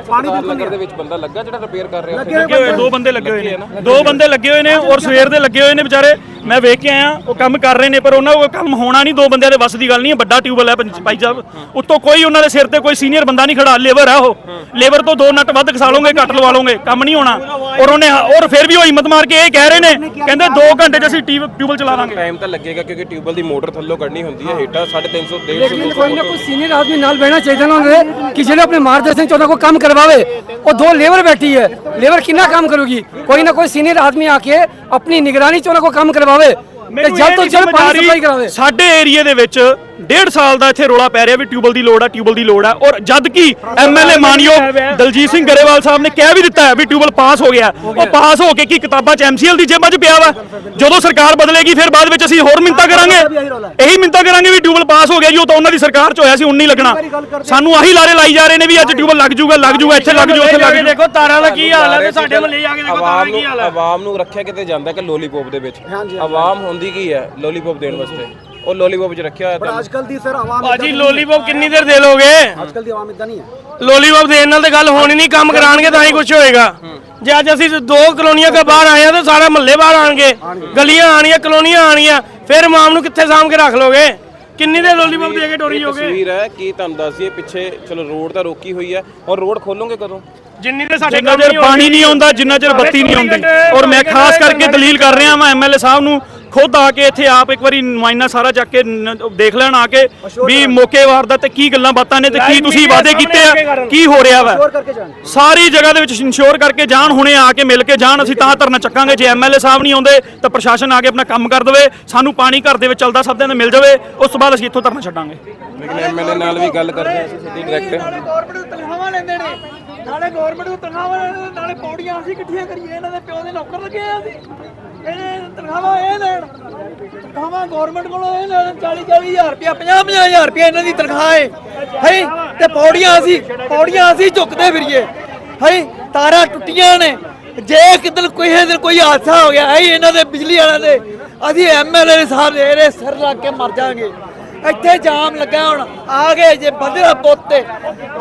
ਪਾਣੀ ਬਿਲਕੁਲ ਦੇ ਵਿੱਚ ਬੰਦਾ ਲੱਗਾ ਜਿਹੜਾ ਰਿਪੇਅਰ ਕਰ ਰਿਹਾ? ਲੱਗੇ ਹੋਏ ਦੋ ਬੰਦੇ ਲੱਗੇ ਹੋਏ ਨੇ। ਦੋ ਬੰਦੇ ਲੱਗੇ ਹੋਏ ਨੇ ਔਰ ਸਵੇਰ ਦੇ ਲੱਗੇ ਹੋਏ ਨੇ ਵਿਚਾਰੇ। ਮੈਂ ਵੇਖ ਕੇ ਆਇਆ ਉਹ ਕੰਮ ਕਰ ਰਹੇ ਨੇ ਪਰ ਉਹਨਾਂ ਕੋਲ ਕੰਮ ਹੋਣਾ ਨਹੀਂ ਦੋ ਬੰਦਿਆਂ ਦੇ ਵੱਸ ਦੀ ਗੱਲ ਨਹੀਂ ਹੈ ਵੱਡਾ ਟਿਊਬਲ ਹੈ ਭਾਈ ਸਾਹਿਬ। ਉੱਤੋਂ ਕੋਈ ਉਹਨਾਂ ਦੇ ਸਿਰ ਤੇ ਕੋਈ ਸੀਨੀਅਰ ਬੰਦਾ ਨਹੀਂ ਖੜਾ ਲੇਬਰ ਹੈ ਉਹ। ਲੇਬਰ ਤੋਂ ਦੋ ਨੱਟ ਵੱਧ ਖਸਾ ਲਓਗੇ ਘੱਟ ਲਵਾ ਲਓਗੇ ਕੰਮ ਨਹੀਂ ਹੋਣਾ। ਔਰ ਉਹਨੇ ਔਰ ਫਿਰ ਵੀ ਉਹ ਹਿੰਮਤ ਮਾਰ ਕੇ ਇਹ ਕਹਿ ਰਹੇ ਨੇ ਕਹਿੰਦੇ 2 ਘੰਟੇ 'ਚ ਅਸੀਂ ਟਿਊਬ- ਟਿਊਬਲ ਚਲਾ ਦਾਂਗੇ ਟਾਈਮ ਤਾਂ ਲੱਗੇਗਾ ਕਿਉਂਕਿ ਟਿਊਬਲ ਦੀ ਮੋਟਰ ਥੱਲੋਂ ਕੱਢਣੀ ਹੁੰਦੀ ਹੈ ਹੇਠਾਂ 350 150 ਕੋਈ ਨਾ ਕੋਈ ਸੀਨੀਅਰ ਆਦਮੀ ਨਾਲ ਬਹਿਣਾ ਚਾਹੀਦਾ ਨਾ ਉਹਦੇ ਕਿ ਜਿਹੜੇ ਆਪਣੇ ਮਾਰਗਦਰਸ਼ਨ ਚ ਉਹਨਾਂ को काम करवावे और दो लेबर बैठी है लेबर कितना काम करोगी कोई ना कोई सीनियर आदमी आके अपनी निगरानी च उन्हें को काम करवावे ਤੇ ਮੈਨੂੰ ਜਲਦ ਇਹ ਤੋਂ ਨਹੀਂ ਜਲਦ ਸਮਝ ਪਾਣੀ ਆ ਰਹੀ, ਸਪਲਾਈ ਕਰਾਵੇ ਸਾਡੇ ਏਰੀਏ ਦੇ ਵਿੱਚ ਡੇਢ ਸਾਲ ਦਾ ਇੱਥੇ ਰੋਲਾ ਪੈ ਰਿਹਾ ਵੀ ਟਿਊਬਲ ਦੀ ਲੋੜ ਹੈ ਟਿਊਬਲ ਦੀ ਲੋੜ ਹੈ ਔਰ ਜਦ ਕਿ ਐਮਐਲਏ ਮਾਨਯੋਗ ਦਲਜੀਤ ਸਿੰਘ ਗਰੇਵਾਲ ਸਾਹਿਬ ਨੇ ਕਹਿ ਵੀ ਦਿੱਤਾ ਹੈ ਵੀ ਟਿਊਬਲ ਪਾਸ ਹੋ ਗਿਆ। ਉਹ ਪਾਸ ਹੋ ਕੇ ਕੀ ਕਿਤਾਬਾਂ ਚ ਐਮਸੀਐਲ ਦੀ ਜੇਬਾਂ 'ਚ ਪਿਆ ਵਾ? ਜਦੋਂ ਸਰਕਾਰ ਬਦਲੇਗੀ ਫਿਰ ਬਾਅਦ ਵਿੱਚ ਅਸੀਂ ਹੋਰ ਮਿੰਤਾ ਕਰਾਂਗੇ। ਇਹੀ ਮਿੰਤਾ ਕਰਾਂਗੇ ਵੀ ਟਿਊਬਲ ਪਾਸ ਹੋ ਗਿਆ ਜੀ ਉਹ ਤਾਂ ਉਹਨਾਂ ਦੀ ਸਰਕਾਰ 'ਚ ਹੋਇਆ ਸੀ ਹੁਣ ਨਹੀਂ ਲੱਗਣਾ ਸਾਨੂੰ ਆਹੀ ਲਾਰੇ ਲਾਈ ਜਾ ਰਹੇ ਨੇ ਵੀ ਅੱਜ ਟਿਊਬਲ ਲੱਗ ਜੂਗਾ ਲੱਗ ਜੂਗਾ ਇੱਥੇ ਲੱਗ ਜੂ ਉੱਥੇ ਲੱਗ ਜੂ। ਦੇਖੋ ਤਾਰਾਂ ਦਾ ਕੀ ਹਾਲ ਹੈ ਤੇ ਸਾਡੇ ਮੱਲੇ ਜਾ ਕੇ ਦੇਖੋ ਤਾਰਾਂ ਦਾ ਕੀ ਹਾਲ ਹੈ। ਆਵਾਮ ਨੂੰ ਰੱਖਿਆ ਕਿਤੇ ਜਾਂਦਾ ਕਿ ਲੋਲੀਪੌਪ ਦੇ ਵਿੱਚ? ਆਵਾਮ ਹੁੰਦੀ ਕੀ ਹੈ ਲੋਲੀਪੌਪ ਦੇਣ ਵਾਸਤੇ? ਉਹ ਲੋਲੀਪੌਪ 'ਚ ਰੱਖਿਆ ਹੋਇਆ ਤਾਂ ਅੱਜ ਕੱਲ ਦੀ ਸਰ ਆਵਾਮ ਭਾਜੀ ਲੋਲੀਪੌਪ ਕਿੰਨੀ ਦੇਰ ਦੇ ਲੋਗੇ? ਅੱਜ ਕੱਲ ਦੀ ਆਵਾਮ ਇਦਾਂ ਨਹੀਂ ਹੈ। ਲੋਲੀਪੌਪ ਦੇਣ ਨਾਲ ਤੇ ਗੱਲ ਹੋਣੀ ਨਹੀਂ ਕੰਮ ਕਰਾਣਗੇ ਤਾਂ ਹੀ ਕੁਝ ਹੋਏਗਾ। ਜੇ ਅੱਜ ਅਸੀਂ ਦੋ ਕਲੋਨੀਆਂ ਕੇ ਬਾਹਰ ਆਏ ਆ ਤਾਂ ਸਾਰਾ ਮਹੱਲੇ ਬਾਹਰ ਆਣਗੇ ਗਲੀਆਂ ਆਣੀਆਂ ਕਲੋਨੀਆਂ ਆਣੀਆਂ ਫਿਰ ਮਾਮ ਨੂੰ ਕਿੱਥੇ ਸਾਂਭ ਕੇ ਰੱਖ ਲੋਗੇ? ਕਿੰਨੀ ਦੇਰ ਲੋਲੀਪੌਪ ਦੇ ਕੇ ਟੋਰੀ ਇਹ ਤਸਵੀਰ ਹੈ ਕੀ ਤੁਹਾਨੂੰ ਦੱਸ ਦਈਏ ਪਿੱਛੇ ਚਲੋ ਰੋਡ ਤਾਂ ਰੋਕੀ ਹੋਈ ਹੈ। ਔਰ ਰੋਡ ਖੋਲੋਗੇ ਕਦੋਂ? ਜਿੰਨੀ ਦੇ ਸਾਡੇ ਜਿੰਨਾ ਚਿਰ ਪਾਣੀ ਨਹੀਂ ਆਉਂਦਾ ਜਿੰਨਾ ਚਿਰ ਬੱਤੀ ਨਹੀਂ ਆਉਂਦੀ। ਔਰ ਮੈਂ ਖਾਸ ਕਰਕੇ ਦਲੀਲ ਕਰ ਰਿਹਾ ਵਾਂ ਐਮਐਲਏ ਸਾਹਿਬ ਨੂੰ ਖੁਦ ਆ ਕੇ ਇੱਥੇ ਆਪ ਇੱਕ ਵਾਰੀ ਨੁਮਾਇੰਦਾ ਸਾਰਾ ਚੱਕ ਕੇ ਨ- ਦੇਖ ਲੈਣ ਆ ਕੇ ਵੀ ਮੌਕੇ ਵਾਰਦਾ ਤੇ ਕੀ ਗੱਲਾਂ ਬਾਤਾਂ ਨੇ ਤੇ ਕੀ ਤੁਸੀਂ ਵਾਅਦੇ ਕੀਤੇ ਆ? ਕੀ ਹੋ ਰਿਹਾ ਵਾ? ਸਾਰੀ ਜਗ੍ਹਾ ਦੇ ਵਿੱਚ ਇੰਸ਼ੋਰ ਕਰਕੇ ਜਾਣ ਹੁਣੇ ਆ ਕੇ ਮਿਲ ਕੇ ਜਾਣ ਅਸੀਂ ਤਾਂ ਧਰਨਾ ਚੱਕਾਂਗੇ। ਜੇ ਐਮਐਲਏ ਸਾਹਿਬ ਨਹੀਂ ਆਉਂਦੇ ਤਾਂ ਪ੍ਰਸ਼ਾਸਨ ਆ ਕੇ ਆਪਣਾ ਕੰਮ ਕਰ ਦੇਵੇ। ਸਾਨੂੰ ਪਾਣੀ ਘਰ ਦੇ ਵਿੱਚ ਚੱਲਦਾ ਸਭ ਦੇ ਮਿਲ ਜਾਵੇ। ਉਸ ਤੋਂ ਬਾਅਦ ਅਸੀਂ ਇੱਥੋਂ ਧਰਨਾ ਛੱਡਾਂਗੇ। ਲੇਕਿਨ ਐਮਐਲਏ ਨਾਲ ਵੀ ਗੱਲ ਕਰਦੇ ਆ ਅਸੀਂ ਸਿੱਧੀ ਡਾਇਰੈਕਟ ਗਵਰਨਮੈਂਟ ਨੂੰ ਤਨਖਾਹਾਂ ਲੈਂਦੇ ਨੇ। ਨਾਲੇ ਗਵਰਨਮੈਂਟ ਨੂੰ ਤਨਖਾਹਾਂ ਲੈਂਦੇ ਨੇ ਨਾਲੇ ਪੌੜੀਆਂ ਅਸੀਂ ਇਕੱਠੀਆਂ ਕਰੀਏ। ਇਹਨਾਂ ਦੇ ਪਿਓ ਦੇ ਨੌਕਰ ਲੱਗੇ ਆ ਅਸੀਂ। ਇਹ ਤਨਖਾਹਾਂ ਇਹ ਲੈਣ। ਤਨਖਾਹਾਂ ਗਵਰਨਮੈਂਟ ਕੋਲੋਂ ਇਹ ਲੈਣ 40 40 ਰੁਪਇਆ 50 50 ਰੁਪਇਆ ਇਹਨਾਂ ਦੀ ਤਨਖਾਹ ਹੈ ਹੈ ਤੇ ਪੌੜੀਆਂ ਅਸੀਂ ਪੌੜੀਆਂ ਅਸੀਂ ਝੁਕਦੇ ਫਿਰੀਏ। ਹੈ ਤਾਰਾਂ ਟੁੱਟੀਆਂ ਨੇ। ਜੇ ਕਿਦਨ ਕੋਈ ਦਿਨ ਕੋਈ ਹਾਦਸਾ ਹੋ ਗਿਆ ਹੈ ਇਹਨਾਂ ਦੇ ਬਿਜਲੀ ਵਾਲਿਆਂ ਦੇ, ਅਸੀਂ ਐਮਐਲਏ ਸਾਹਿਬ ਦੇ ਸਿਰ ਲੱਗ ਕੇ ਮਰ ਜਾਾਂਗੇ ਇੱਥੇ ਜਾਮ ਲੱਗਾ ਹੁਣ ਆ ਗਏ ਜੇ ਬੰਦੇ ਦਾ ਪੁੱਤ ਤੇ।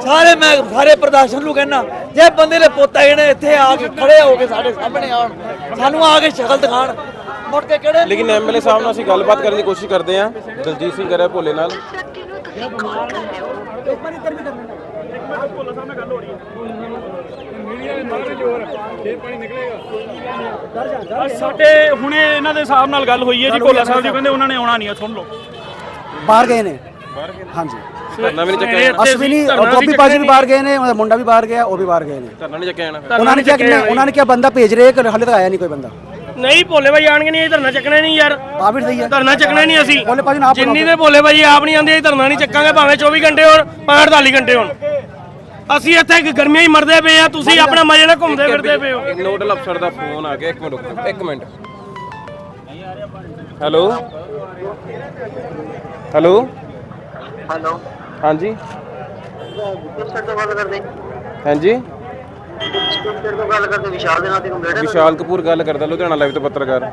ਸਾਰੇ ਮੈਂ ਸਾਰੇ ਪ੍ਰਦਰਸ਼ਨ ਨੂੰ ਕਹਿਣਾ ਜੇ ਬੰਦੇ ਦੇ ਪੁੱਤ ਆਏ ਨੇ ਇੱਥੇ ਆ ਕੇ ਖੜੇ ਹੋ ਕੇ ਸਾਡੇ ਸਾਹਮਣੇ ਆਉਣ। ਸਾਨੂੰ ਆ ਕੇ ਸ਼ਕਲ ਦਿਖਾਣ ਮੁੜ ਕੇ ਕਿਹੜੇ ਲੇਕਿਨ ਐਮਐਲਏ ਸਾਹਿਬ ਨਾਲ ਅਸੀਂ ਗੱਲਬਾਤ ਕਰਨ ਦੀ ਕੋਸ਼ਿਸ਼ ਕਰਦੇ ਹਾਂ। ਦਲਜੀਤ ਸਿੰਘ ਕਰਿਆ ਭੋਲੇ ਨਾਲ। ਸਾਡੇ ਹੁਣੇ ਇਹਨਾਂ ਦੇ ਹਿਸਾਬ ਨਾਲ ਗੱਲ ਹੋਈ ਹੈ ਜੀ ਭੋਲਾ ਸਾਹਿਬ ਜੀ ਕਹਿੰਦੇ ਉਹਨਾਂ ਨੇ ਆਉਣਾ ਨਹੀਂ ਸੁਣ ਲਓ। ਬਾਹਰ ਗਏ ਨੇ। ਹਾਂਜੀ। ਧਰਨਾ ਵੀ ਨਹੀਂ ਚੱਕਿਆ ਜਾਣਾ। ਅਸ਼ਵਿਨੀ ਔਰ ਗੋਪੀ ਪਾਜੀ ਵੀ ਬਾਹਰ ਗਏ ਨੇ ਉਹਦਾ ਮੁੰਡਾ ਵੀ ਬਾਹਰ ਗਿਆ ਉਹ ਵੀ ਬਾਹਰ ਗਏ ਨੇ। ਧਰਨਾ ਨਹੀਂ ਚੱਕਿਆ ਜਾਣਾ। ਉਹਨਾਂ ਨੇ ਕਿਹਾ ਕਿ ਉਹਨਾਂ ਨੇ ਕਿਹਾ ਬੰਦਾ ਭੇਜ ਰਹੇ ਕਿ ਹਾਲੇ ਤੱਕ ਆਇਆ ਨਹੀਂ ਕੋਈ ਬੰਦਾ। ਨਹੀਂ ਭੋਲੇ ਭਾਈ ਆਣਗੇ ਨਹੀਂ ਇਹ ਧਰਨਾ ਚੱਕਣਾ ਨਹੀਂ ਯਾਰ। ਆ ਵੀ ਸਹੀ ਹੈ। ਧਰਨਾ ਚੱਕਣਾ ਨਹੀਂ ਅਸੀਂ। ਭੋਲੇ ਭਾਜੀ ਨਾਲ ਆਪ ਜਿੰਨੀ ਦੇ ਭੋਲੇ ਭਾਈ ਆਪ ਨਹੀਂ ਆਉਂਦੇ ਅਸੀਂ ਧਰਨਾ ਨਹੀਂ ਚੱਕਾਂਗੇ ਭਾਵੇਂ 24 ਘੰਟੇ ਹੋਣ ਭਾਵੇਂ 48 ਘੰਟੇ ਹੋਣ। ਅਸੀਂ ਇੱਥੇ ਗਰਮੀਆਂ ਹੀ ਮਰਦੇ ਪਏ ਆ ਤੁਸੀਂ ਆਪਣਾ ਮਜ਼ੇ ਨਾਲ ਘੁੰਮਦੇ ਫਿਰਦੇ ਪਏ ਹੋ। ਨੋਡਲ ਅਫਸਰ ਦਾ ਫੋਨ ਆ ਗਿਆ ਇੱਕ ਮਿੰਟ ਰੁਕੋ ਇੱਕ ਮਿੰਟ। ਹੈਲੋ? ਹੈਲੋ। ਹੈਲੋ। ਹਾਂਜੀ। ਕਿਸ ਤੋਂ ਗੱਲ ਕਰਦੇ। ਹਾਂਜੀ। ਕਿਸ ਤੋਂ ਗੱਲ ਕਰਦੇ ਵਿਸ਼ਾਲ ਦੇ ਨਾਲ ਤੇ ਕੰਪਲੀਟ ਵਿਸ਼ਾਲ ਕਪੂਰ ਗੱਲ ਕਰਦਾ ਲੁਧਿਆਣਾ ਲਾਈਵ ਤੋਂ ਪੱਤਰਕਾਰ।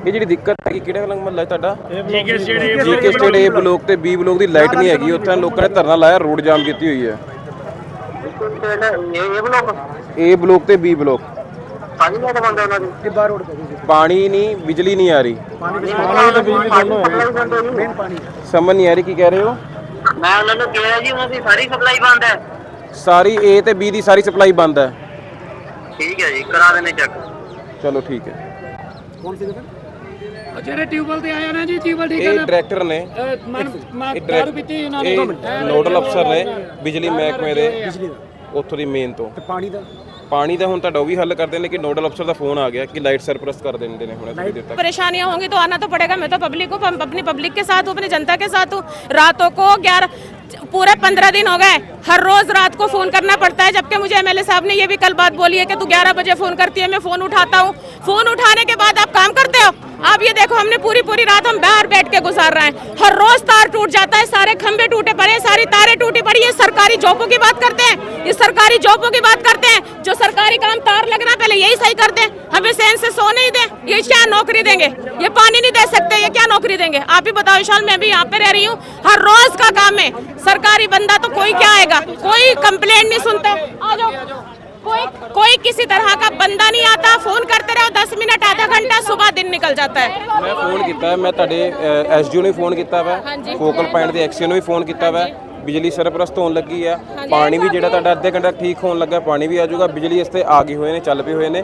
ਇਹ ਜਿਹੜੀ ਦਿੱਕਤ ਹੈਗੀ ਕਿਹੜੇ ਵਾਲਾ ਮਹੱਲਾ ਹੈ ਤੁਹਾਡਾ? GK state GK state A block ਤੇ ਬੀ ਬਲੋਕ ਦੀ ਲਾਈਟ ਨਹੀਂ ਹੈਗੀ ਉੱਥੇ ਲੋਕਾਂ ਨੇ ਧਰਨਾ ਲਾਇਆ ਰੋਡ ਜਾਮ ਕੀਤੀ ਹੋਈ ਹੈ। ਇਹ ਇਹ ਬਲੋਕ ਏ ਬਲੋਕ ਤੇ ਬੀ ਬਲੋਕ ਪਾਣੀ ਦਾ ਬੰਦਾ ਉਹਨਾਂ ਦੀ। ਟਿੱਬਾ ਰੋਡ ਤੇ ਪਾਣੀ ਨਹੀਂ ਬਿਜਲੀ ਨਹੀਂ ਆ ਰਹੀ। ਪਾਣੀ ਤਾਂ ਬਿਜਲੀ ਦੋਨੋਂ ਹੈ ਮੇਨ ਪਾਣੀ ਸਮਝ ਨਹੀਂ ਆ ਰਹੀ ਕੀ ਕਹਿ ਰਹੇ ਹੋ? ਮੈਂ ਉਹਨਾਂ ਨੂੰ ਕਿਹਾ ਜੀ ਉਹਨਾਂ ਦੀ ਸਾਰੀ ਸਪਲਾਈ ਬੰਦ ਹੈ। ਸਾਰੀ ਏ ਤੇ ਬੀ ਦੀ ਸਾਰੀ ਸਪਲਾਈ ਬੰਦ ਹੈ। ਠੀਕ ਹੈ ਜੀ ਕਰਾ ਦੇਣੇ ਚੈੱਕ ਚਲੋ ਠੀਕ ਹੈ। ਜਿਹੜੇ ਟਿਊਬਲ ਤੇ ਆਏ ਨਾ ਜੀ ਟਿਊਬਲ ਇਹ ਡਾਇਰੈਕਟਰ ਨੇ? ਮੈਂ ਇਹ ਡਾਇਰੈਕਟ ਇਹ ਨੋਡਲ ਅਫਸਰ ਨੇ ਬਿਜਲੀ ਮਹਿਕਮੇ ਦੇ। ਉੱਥੋਂ ਦੀ ਮੇਨ ਤੋਂ। ਤੇ ਪਾਣੀ ਦਾ? ਪਾਣੀ ਦਾ ਹੁਣ ਤੁਹਾਡਾ ਉਹ ਵੀ ਹੱਲ ਕਰਦੇ ਨੇ ਕਿ ਨੋਡਲ ਅਫਸਰ ਦਾ ਫੋਨ ਆ ਗਿਆ ਕਿ ਲਾਈਟ ਸਰਪਲਸ कर देने देने होना थोड़ी देर तक परेशानियां होंगी तो आना तो पड़ेगा मैं तो पब्लिक हूँ पम- अपनी पब्लिक के साथ हूँ अपनी जनता के साथ हूँ रातों को ग्यारह पूरे पंद्रह दिन हो गए। हर रोज रात को फ़ोन करना पड़ता है, जबकि मुझे एमएलए साहब ने ये भी कल बात बोली है कि तू ग्यारह बजे फ़ोन करती है, मैं फ़ोन उठाता हूँ। फ़ोन उठाने के बाद आप काम करते हो? आप ये देखो, हमने पूरी पूरी रात हम बाहर बैठ के गुजार रहे हैं। हर रोज तार टूट जाता है, सारे खंभे टूटे पड़े हैं, सारी तारें टूटी पड़ी है। सरकारी जॉबों की बात करते हैं, ये सरकारी जॉबों की बात करते हैं। जो सरकारी काम तार लगना पहले यही सही करते हैं हमें सैन से सो नहीं दे। ये क्या नौकरी देंगे? ये पानी नहीं दे सकते, ये क्या नौकरी देंगे? आप ही बताओ विशाल मैं भी यहाँ पे रह रही हूँ। हर रोज का काम है। सरकारी बंदा तो कोई क्या आएगा कोई कंप्लेंट नहीं सुनता आ जाओ कोई कोई किसी तरह का बंदा नहीं आता फोन करते रहो दस मिनट आधा घंटा सुबह दिन निकल जाता है ਮੈਂ ਫੋਨ ਕੀਤਾ ਹੈ, ਮੈਂ ਤੁਹਾਡੇ ਐਸਡੀਓ ਨੂੰ ਵੀ ਫੋਨ ਕੀਤਾ ਵਾ ਹਾਂਜੀ। ਫੋਕਲ ਪੁਆਇੰਟ ਦੇ ਐਕਸੀਓ ਨੂੰ ਵੀ ਫੋਨ ਕੀਤਾ ਵਾ ਬਿਜਲੀ ਸਰਪਲਸ ਹੋਣ ਲੱਗੀ ਆ ਪਾਣੀ ਵੀ ਜਿਹੜਾ ਤੁਹਾਡਾ ਅੱਧੇ ਘੰਟਾ ਠੀਕ ਹੋਣ ਲੱਗਾ ਪਾਣੀ ਵੀ ਆ ਜਾਊਗਾ ਬਿਜਲੀ ਇਸ ਤੇ ਆ ਗਏ ਹੋਏ ਨੇ ਚੱਲ ਪਏ ਹੋਏ ਨੇ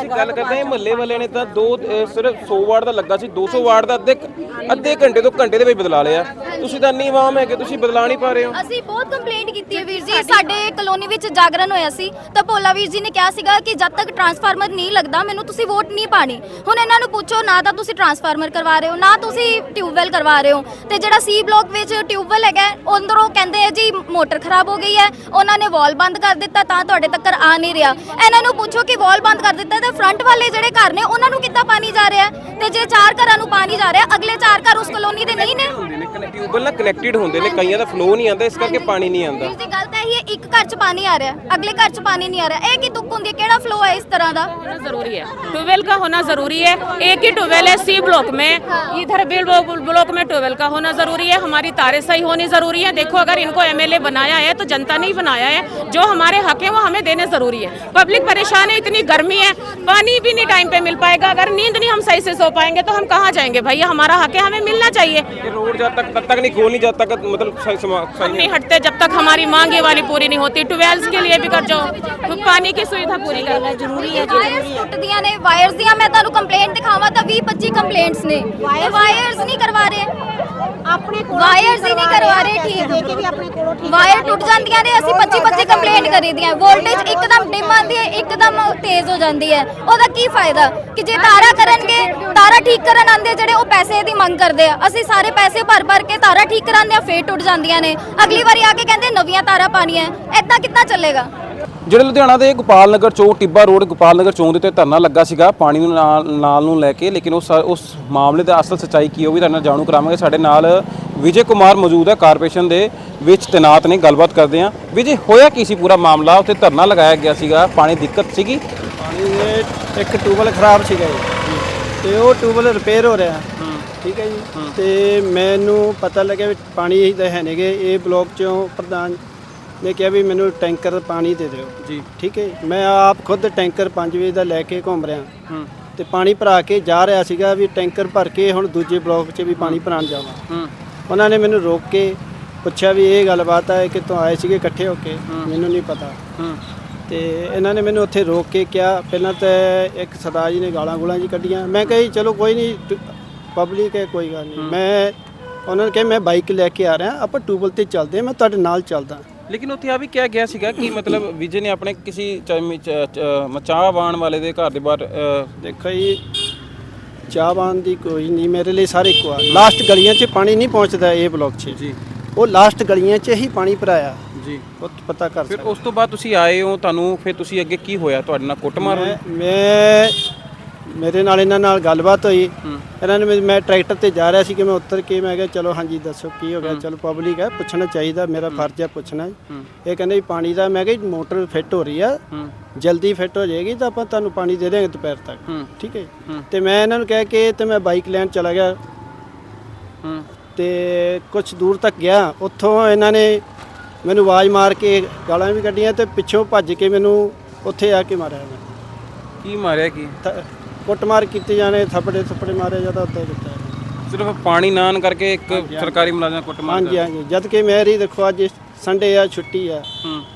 ਅਸੀਂ ਗੱਲ ਕਰਦੇ ਹਾਂ ਮਹੱਲੇ ਵਾਲਿਆਂ ਨੇ ਤਾਂ ਦੋ ਅਹ, ਸਿਰਫ 100 ਵਾਰਡ ਦਾ ਲੱਗਾ ਸੀ 200 ਵਾਰਡ ਦਾ ਅੱਧੇ ਅੱਧੇ ਘੰਟੇ ਤੋਂ ਘੰਟੇ ਦੇ ਵਿੱਚ ਬਦਲਾ ਲਿਆ। ਤੁਸੀਂ ਤਾਂ ਇੰਨੀ ਆਵਾਮ ਹੈ ਕਿ ਤੁਸੀਂ ਬਦਲਾ ਨਹੀਂ ਪਾ ਰਹੇ ਹੋ। ਅਸੀਂ ਬਹੁਤ ਕੰਪਲੇਂਟ ਕੀਤੀ ਹੈ ਵੀਰ ਜੀ ਸਾਡੇ ਕਲੋਨੀ ਵਿੱਚ ਜਾਗਰਣ ਹੋਇਆ ਸੀ। ਤਾਂ ਭੋਲਾ ਵੀਰ ਜੀ ਨੇ ਕਿਹਾ ਸੀਗਾ ਕਿ ਜਦ ਤੱਕ ਟਰਾਂਸਫਾਰਮਰ ਨਹੀਂ ਲੱਗਦਾ ਮੈਨੂੰ ਤੁਸੀਂ ਵੋਟ ਨਹੀਂ ਪਾਣੀ। ਹੁਣ ਇਹਨਾਂ ਨੂੰ ਪੁੱਛੋ ਨਾ ਤਾਂ ਤੁਸੀਂ ਟਰਾਂਸਫਾਰਮਰ ਕਰਵਾ ਰਹੇ ਹੋ ਨਾ ਤੁਸੀਂ ਟਿਊਬਵੈਲ ਕਰਵਾ ਰਹੇ ਹੋ। ਤੇ ਜਿਹੜਾ ਸੀ ਬਲਾਕ ਵਿੱਚ ਟਿਊਬਵੈਲ ਹੈਗਾ ਹੈ, ਅੰਦਰੋਂ ਕਹਿੰਦੇ ਆ ਜੀ ਮੋਟਰ ਖਰਾਬ ਹੋ ਗਈ ਹੈ ਉਹਨਾਂ ਨੇ ਵਾਲ ਬੰਦ ਕਰ ਦਿੱਤਾ ਤਾਂ ਤੁਹਾਡੇ ਤੱਕ ਆ ਨਹੀਂ ਰਿਹਾ। ਇਹਨਾਂ ਨੂੰ ਪੁੱਛੋ ਕਿ ਵਾਲ ਬੰਦ ਕਰ ਦਿੱਤਾ ਤਾਂ ਫਰੰਟ ਵਾਲੇ ਜਿਹੜੇ ਘਰ ਨੇ ਉਹਨਾਂ ਨੂੰ ਕਿੱਦਾਂ ਪਾਣੀ ਜਾ ਰਿਹਾ ਹੈ? ਤੇ ਜੇ ਚਾਰ ਘਰਾਂ ਨੂੰ ਪਾਣੀ ਜਾ ਰਿਹਾ ਅਗਲੇ ਚਾਰ ਘਰ ਉਸ ਕਲੋਨੀ ਦੇ ਨਹੀਂ ਨੇ ਹੁੰਦੇ ਨੇ ਟਿਊਬਲ ਨਾਲ ਕਨੈਕਟਡ ਹੁੰਦੇ ਨੇ ਕਈਆਂ ਦਾ ਫਲੋ ਨਹੀਂ ਆਉਂਦਾ ਇਸ ਕਰਕੇ ਪਾਣੀ ਨਹੀਂ ਆਉਂਦਾ ਵੀਰ ਜੀ ਗੱਲ ਤਾਂ ਇਹੀ ਹੈ ਇੱਕ ਘਰ 'ਚ ਪਾਣੀ ਆ ਰਿਹਾ ਅਗਲੇ ਘਰ 'ਚ ਪਾਣੀ ਨਹੀਂ ਆ ਰਿਹਾ ਇਹ ਕੀ ਤੁੱਕ ਹੁੰਦੀ ਹੈ ਕਿਹੜਾ ਫਲੋ ਹੈ ਇਸ ਤਰ੍ਹਾਂ ਦਾ होना जरूरी है ट्यूबवेल का होना जरूरी है एक ही ट्यूबवेल है सी ब्लॉक में इधर बी ब्लॉक में ट्यूबवेल का होना जरूरी है हमारी तारें सही होनी जरूरी है देखो अगर इनको एमएलए बनाया है तो जनता ने ही बनाया है जो हमारे हक है वो हमें देने जरूरी है पब्लिक परेशान है इतनी गर्मी है पानी भी नहीं टाइम पे मिल पाएगा अगर नींद नहीं हम सही से सो पाएंगे तो हम कहाँ जाएंगे भैया हमारा हक है हमें मिलना चाहिए ये रोड जब तक तब तक नहीं खोलनी जब तक मतलब सही समा- हम सही नहीं हटते जब तक हमारी मांग ये वाली पूरी नहीं होती ट्यूबवेल्स के लिए भी कर जाओ पानी की सुविधा पूरी करना जरूरी है ਵਾਇਰਸ ਟੁੱਟਦੀਆਂ ਨੇ ਵਾਇਰਸ ਦੀਆਂ ਮੈਂ ਤੁਹਾਨੂੰ ਕੰਪਲੇਂਟ ਦਿਖਾਵਾਂ ਤਾਂ 20 25 ਕੰਪਲੇਂਟਸ ਨੇ ਇਹ ਵਾਇਰਸ ਨਹੀਂ ਕਰਵਾ ਰਹੇ ਆਪਣੇ ਕੋਲ ਵਾਇਰਸ ਹੀ ਨਹੀਂ ਕਰਵਾ ਰਹੇ ਠੀਕ ਵੀ ਆਪਣੇ ਕੋਲੋਂ ਠੀਕ ਵਾਇਰ ਟੁੱਟ ਜਾਂਦੀਆਂ ਨੇ ਅਸੀਂ 25 25 ਕੰਪਲੇਂਟ ਕਰੀ ਦੀਆਂ ਵੋਲਟੇਜ ਇੱਕਦਮ ਡਿਮ ਆਉਂਦੀ ਹੈ ਇੱਕਦਮ ਤੇਜ਼ ਹੋ ਜਾਂਦੀ ਹੈ ਉਹਦਾ ਕੀ ਫਾਇਦਾ? ਕਿ ਜੇ ਤਾਰਾ ਕਰਨਗੇ ਤਾਰਾ ਠੀਕ ਕਰਨ ਆਂਦੇ ਜਿਹੜੇ ਉਹ ਪੈਸੇ ਦੀ ਮੰਗ ਕਰਦੇ ਆ। ਅਸੀਂ ਸਾਰੇ ਪੈਸੇ ਭਰ ਭਰ ਕੇ ਤਾਰਾ ਠੀਕ ਕਰਾਉਂਦੇ ਆ ਫੇਰ ਟੁੱਟ ਜਾਂਦੀਆਂ ਨੇ। ਅਗਲੀ ਵਾਰੀ ਆ ਕੇ ਕਹਿੰਦੇ ਨਵੀਆਂ ਤਾਰਾ ਪਾਣੀਆਂ ਐਦਾਂ ਕਿੱਦਾਂ ਚੱਲੇਗਾ? ਜਿਹੜੇ ਲੁਧਿਆਣਾ ਦੇ ਗੋਪਾਲ ਨਗਰ ਚੌਂਕ ਟਿੱਬਾ ਰੋਡ ਗੋਪਾਲ ਨਗਰ ਚੌਂਕ ਦੇ ਉੱਤੇ ਧਰਨਾ ਲੱਗਾ ਸੀਗਾ ਪਾਣੀ ਨੂੰ ਨਾਲ ਨਾਲ ਨੂੰ ਲੈ ਕੇ ਲੇਕਿਨ ਉਸ ਉਸ ਮਾਮਲੇ ਦਾ ਅਸਲ ਸੱਚਾਈ ਕੀ ਉਹ ਵੀ ਤੁਹਾਡੇ ਨਾਲ ਜਾਣੂ ਕਰਾਵਾਂਗੇ। ਸਾਡੇ ਨਾਲ ਵਿਜੇ ਕੁਮਾਰ ਮੌਜੂਦ ਹੈ ਕਾਰਪੋਰੇਸ਼ਨ ਦੇ ਵਿੱਚ ਤੈਨਾਤ ਨੇ ਗੱਲਬਾਤ ਕਰਦੇ ਹਾਂ। ਵਿਜੇ ਹੋਇਆ ਕੀ ਸੀ ਪੂਰਾ ਮਾਮਲਾ? ਉੱਥੇ ਧਰਨਾ ਲਗਾਇਆ ਗਿਆ ਸੀਗਾ ਪਾਣੀ ਦਿੱਕਤ ਸੀਗੀ? ਪਾਣੀ ਦੇ ਇੱਕ ਟਿਊਬਲ ਖਰਾਬ ਸੀਗਾ ਜੀ। ਤੇ ਉਹ ਟਿਊਬਲ ਰਿਪੇਅਰ ਹੋ ਰਿਹਾ। ਠੀਕ ਹੈ ਜੀ। ਤੇ ਮੈਨੂੰ ਪਤਾ ਲੱਗਿਆ ਵੀ ਪਾਣੀ ਦਾ ਹੈ ਨੇਗੇ। ਇਹ ਬਲਾਕ ਚੋਂ ਪ੍ਰਧਾਨ ਨੇ ਕਿਹਾ ਵੀ ਮੈਨੂੰ ਟੈਂਕਰ ਪਾਣੀ ਦੇ ਦਿਓ। ਜੀ। ਠੀਕ ਹੈ। ਮੈਂ ਆਪ ਖੁਦ ਟੈਂਕਰ 5 ਵਜੇ ਦਾ ਲੈ ਕੇ ਘੁੰਮ ਰਿਹਾ। ਤੇ ਪਾਣੀ ਭਰਾ ਕੇ ਜਾ ਰਿਹਾ ਸੀਗਾ ਵੀ ਟੈਂਕਰ ਭਰ ਕੇ ਹੁਣ ਦੂਜੇ ਬਲਾਕ 'ਚ ਵੀ ਪਾਣੀ ਭਰਾਉਣ ਜਾਵਾਂ। ਹੂੰ। ਉਹਨਾਂ ਨੇ ਮੈਨੂੰ ਰੋਕ ਕੇ ਪੁੱਛਿਆ ਵੀ ਇਹ ਗੱਲਬਾਤ ਹੈ ਕਿ ਤੂੰ ਆਏ ਸੀਗੇ ਇਕੱਠੇ ਹੋ ਕੇ ਮੈਨੂੰ ਨਹੀਂ ਪਤਾ। ਤੇ ਇਹਨਾਂ ਨੇ ਮੈਨੂੰ ਉੱਥੇ ਰੋਕ ਕੇ ਕਿਹਾ ਪਹਿਲਾਂ ਤਾਂ ਇੱਕ ਸਰਦਾਰ ਜੀ ਨੇ ਗਾਲਾਂ ਗੂਲਾਂ ਜੀ ਕੱਢੀਆਂ। ਮੈਂ ਕਹੀ ਚਲੋ ਕੋਈ ਨਹੀਂ ਪਬਲਿਕ ਹੈ ਕੋਈ ਗੱਲ ਨਹੀਂ। ਮੈਂ ਉਹਨਾਂ ਨੇ ਕਿਹਾ ਮੈਂ ਬਾਈਕ ਲੈ ਕੇ ਆ ਰਿਹਾ ਆਪਾਂ ਟੂਬਲ ਤੇ ਚੱਲਦੇ ਹਾਂ, ਮੈਂ ਤੁਹਾਡੇ ਨਾਲ ਚੱਲਦਾ। ਲੇਕਿਨ ਉੱਥੇ ਆ ਵੀ ਕਿਹਾ ਗਿਆ ਸੀਗਾ ਕਿ ਮਤਲਬ ਵਿਜੇ ਨੇ ਆਪਣੇ ਕਿਸੇ ਮਚਾਹ ਵਾਣ ਵਾਲੇ ਦੇ ਘਰ ਦੇ ਬਾਹਰ ਦੇਖੋ ਜੀ ਚਾਹਵਾਨ ਦੀ ਕੋਈ ਨਹੀਂ ਮੇਰੇ ਲਈ ਸਾਰੇ ਇੱਕੋ ਆ ਲਾਸਟ ਗਲੀਆਂ 'ਚ ਪਾਣੀ ਨਹੀਂ ਪਹੁੰਚਦਾ ਇਹ ਬਲਾਕ 'ਚ। ਜੀ। ਉਹ ਲਾਸਟ ਗਲੀਆਂ 'ਚ ਹੀ ਪਾਣੀ ਭਰਾਇਆ। ਜੀ। ਉਹ ਪਤਾ ਕਰ ਫਿਰ ਉਸ ਤੋਂ ਬਾਅਦ ਤੁਸੀਂ ਆਏ ਹੋ ਤੁਹਾਨੂੰ ਫਿਰ ਤੁਸੀਂ ਅੱਗੇ ਕੀ ਹੋਇਆ? ਤੁਹਾਡੇ ਨਾਲ ਕੁੱਟਮਾਰ ਹੋਈ? ਮੈਂ ਮੇਰੇ ਨਾਲ ਇਹਨਾਂ ਨਾਲ ਗੱਲਬਾਤ ਹੋਈ। ਇਹਨਾਂ ਨੇ ਮੈਂ ਟਰੈਕਟਰ ਤੇ ਜਾ ਰਿਹਾ ਸੀ ਕਿ ਮੈਂ ਉੱਤਰ ਕੇ ਮੈਂ ਕਿਹਾ ਚਲੋ ਹਾਂਜੀ ਦੱਸੋ ਕੀ ਹੋ ਗਿਆ? ਚਲੋ ਪਬਲਿਕ ਹੈ ਪੁੱਛਣਾ ਚਾਹੀਦਾ ਮੇਰਾ ਫਰਜ਼ ਹੈ ਪੁੱਛਣਾ। ਇਹ ਕਹਿੰਦੇ ਵੀ ਪਾਣੀ ਦਾ ਮੈਂ ਕਿਹਾ ਜੀ ਮੋਟਰ ਫਿੱਟ ਹੋ ਰਹੀ ਆ। ਜਲਦੀ ਫਿੱਟ ਹੋ ਜਾਏਗੀ ਤਾਂ ਆਪਾਂ ਤੁਹਾਨੂੰ ਪਾਣੀ ਦੇ ਦੇਵਾਂਗੇ ਦੁਪਹਿਰ ਤੱਕ। ਠੀਕ ਹੈ ਜੀ। ਤੇ ਮੈਂ ਇਹਨਾਂ ਨੂੰ ਕਹਿ ਕੇ ਤੇ ਮੈਂ ਬਾਈਕ ਲੈਣ ਚਲਾ ਗਿਆ। ਤੇ ਕੁਝ ਦੂਰ ਤੱਕ ਗਿਆ। ਉੱਥੋਂ ਇਹਨਾਂ ਨੇ ਮੈਨੂੰ ਆਵਾਜ਼ ਮਾਰ ਕੇ ਗਾਲਾਂ ਵੀ ਕੱਢੀਆਂ ਤੇ ਪਿੱਛੋਂ ਭੱਜ ਕੇ ਮੈਨੂੰ ਉੱਥੇ ਆ ਕੇ ਮਾਰਿਆ ਇਹਨਾਂ ਨੇ। ਕੀ ਮਾਰਿਆ ਕੀ? ਕੁੱਟਮਾਰ ਕੀਤੀ ਜਾਣੇ ਥੱਪੜੇ ਥੱਪੜੇ ਮਾਰੇ ਜਾਂਦਾ ਉੱਤੇ ਦਿੱਤਾ ਸਿਰਫ ਪਾਣੀ ਨਾ ਆਉਣ ਕਰਕੇ ਇੱਕ ਸਰਕਾਰੀ ਮੁਲਾਜ਼ਮ ਕੁੱਟਮਾਰ ਹਾਂਜੀ ਹਾਂਜੀ। ਜਦ ਕਿ ਮੇਰੀ ਦੇਖੋ ਅੱਜ ਸੰਡੇ ਆ ਛੁੱਟੀ ਆ।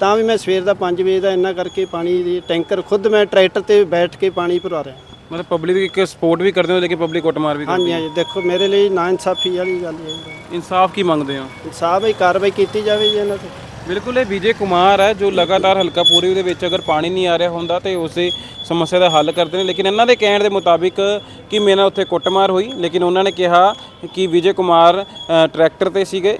ਤਾਂ ਵੀ ਮੈਂ ਸਵੇਰ ਦਾ 5 ਵਜੇ ਦਾ ਇੰਨਾ ਕਰਕੇ ਪਾਣੀ ਦੀ ਟੈਂਕਰ ਖੁਦ ਮੈਂ ਟਰੈਕਟਰ ਤੇ ਬੈਠ ਕੇ ਪਾਣੀ ਭਰਵਾ ਰਿਹਾ। ਮਤਲਬ ਪਬਲਿਕ ਇੱਕ ਸਪੋਰਟ ਵੀ ਕਰਦੇ ਹੋ ਲੇਕਿਨ ਪਬਲਿਕ ਕੁੱਟਮਾਰ ਵੀ ਹਾਂਜੀ ਹਾਂਜੀ। ਦੇਖੋ ਮੇਰੇ ਲਈ ਨਾ ਇਨਸਾਫੀ ਵਾਲੀ ਗੱਲ ਹੈ। ਇਨਸਾਫ ਕੀ ਮੰਗਦੇ ਹੋ? ਇਨਸਾਫ ਹੀ ਕਾਰਵਾਈ ਕੀਤੀ ਜਾਵੇ ਜੀ ਇਹਨਾਂ ਤੇ। ਬਿਲਕੁਲ, ਇਹ ਵਿਜੇ ਕੁਮਾਰ ਹੈ, ਜੋ ਲਗਾਤਾਰ ਹਲਕਾ ਪੂਰੀ ਦੇ ਵਿੱਚ ਅਗਰ ਪਾਣੀ ਨਹੀਂ ਆ ਰਿਹਾ ਹੁੰਦਾ ਤੇ ਉਸੇ ਸਮੱਸਿਆ ਦਾ ਹੱਲ ਕਰਦੇ ਨੇ। ਲੇਕਿਨ ਇਹਨਾਂ ਦੇ ਕਹਿਣ ਦੇ ਮੁਤਾਬਿਕ ਕਿ ਮੇਰੇ ਨਾਲ ਉੱਥੇ ਕੁੱਟਮਾਰ ਹੋਈ, ਲੇਕਿਨ ਉਹਨਾਂ ਨੇ ਕਿਹਾ ਕਿ ਵਿਜੇ ਕੁਮਾਰ ਅ, ਟਰੈਕਟਰ ਤੇ ਸੀਗੇ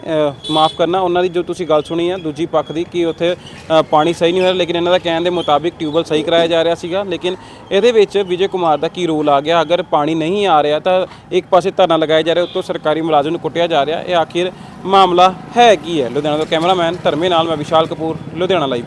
ਮਾਫ ਕਰਨਾ ਉਹਨਾਂ ਦੀ ਜੋ ਤੁਸੀਂ ਗੱਲ ਸੁਣੀ ਹੈ ਦੂਜੀ ਪੱਖ ਦੀ ਕਿ ਉੱਥੇ ਅ, ਪਾਣੀ ਸਹੀ ਨਹੀਂ ਹੋਇਆ ਲੇਕਿਨ ਇਹਨਾਂ ਦਾ ਕਹਿਣ ਦੇ ਮੁਤਾਬਿਕ ਟਿਊਬਲ ਸਹੀ ਕਰਾਇਆ ਜਾ ਰਿਹਾ ਸੀਗਾ ਲੇਕਿਨ ਇਹਦੇ ਵਿੱਚ ਵਿਜੇ ਕੁਮਾਰ ਦਾ ਕੀ ਰੋਲ ਆ ਗਿਆ? ਅਗਰ ਪਾਣੀ ਨਹੀਂ ਆ ਰਿਹਾ ਤਾਂ ਇੱਕ ਪਾਸੇ ਧਰਨਾ ਲਗਾਇਆ ਜਾ ਰਿਹਾ ਉੱਤੋਂ ਸਰਕਾਰੀ ਮੁਲਾਜ਼ਮ ਨੂੰ ਕੁੱਟਿਆ ਜਾ ਰਿਹਾ ਇਹ ਆਖਿਰ ਮਾਮਲਾ ਹੈ ਕੀ ਹੈ? ਲੁਧਿਆਣਾ ਤੋਂ ਕੈਮਰਾਮੈਨ ਧਰਮੇ ਨਾਲ ਮੈਂ ਵਿਸ਼ਾਲ ਕਪੂਰ ਲੁਧਿਆਣਾ ਲਾਈਵ